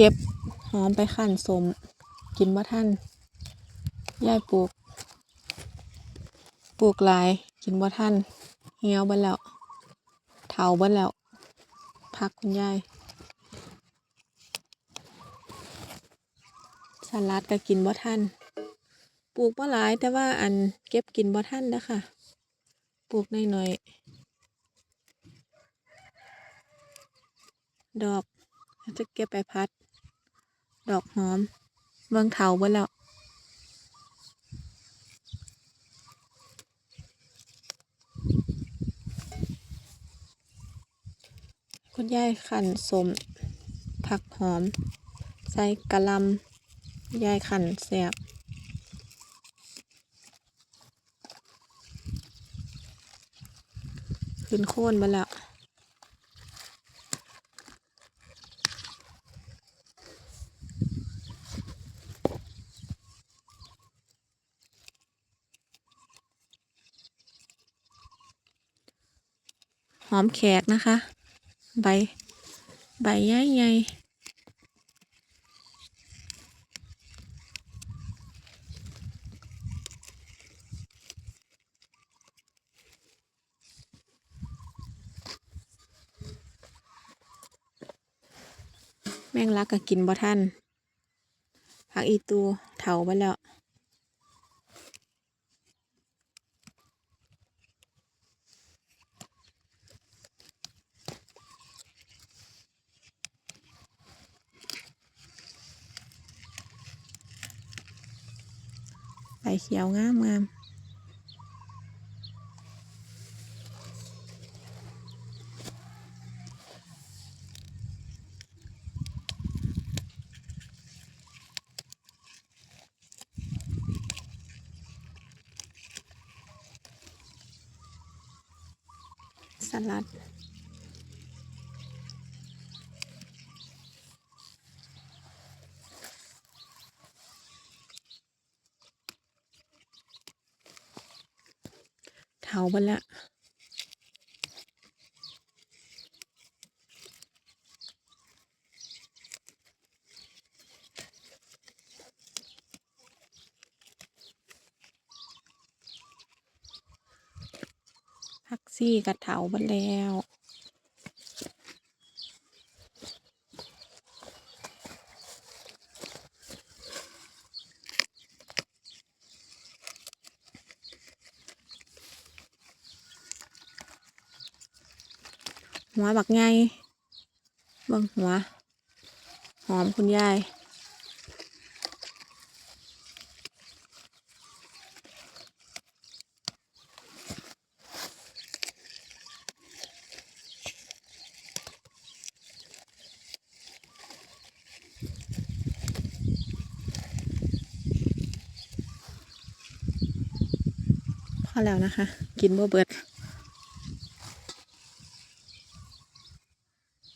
เก็บหอมไปขั้นสม กินบ่ท่านยายปลูก ปลูกหลาย กินบ่ท่านเหี่ยวเบิดแล้วเฒ่าเบิดแล้ว พักคุณยายสลัดก็กินบ่ทันปลูกบ่หลายแต่ว่าอันเก็บกินบ่ทันเด้อค่ะปลูกน้อยๆดอกจะเก็บไปพัด ดอกหอม เบิ่งเถาเบิดแล้วคุณยายขันสม ผักหอม ใส่กะลำยายขันแสบขึ้นโค่นไปแล้ว หอมแขกนะคะ ใบ ใบใหญ่แมงลักก็กินบ่ทันผักอีตูเถาไปแล้ว ใบเขียวงามงามสลัด เถาบันละพักซี่กระเถาบันแล้ว หัวบักไงเบิ่งหัว หอมคุณยายพอแล้วนะคะ กินบ่เบิด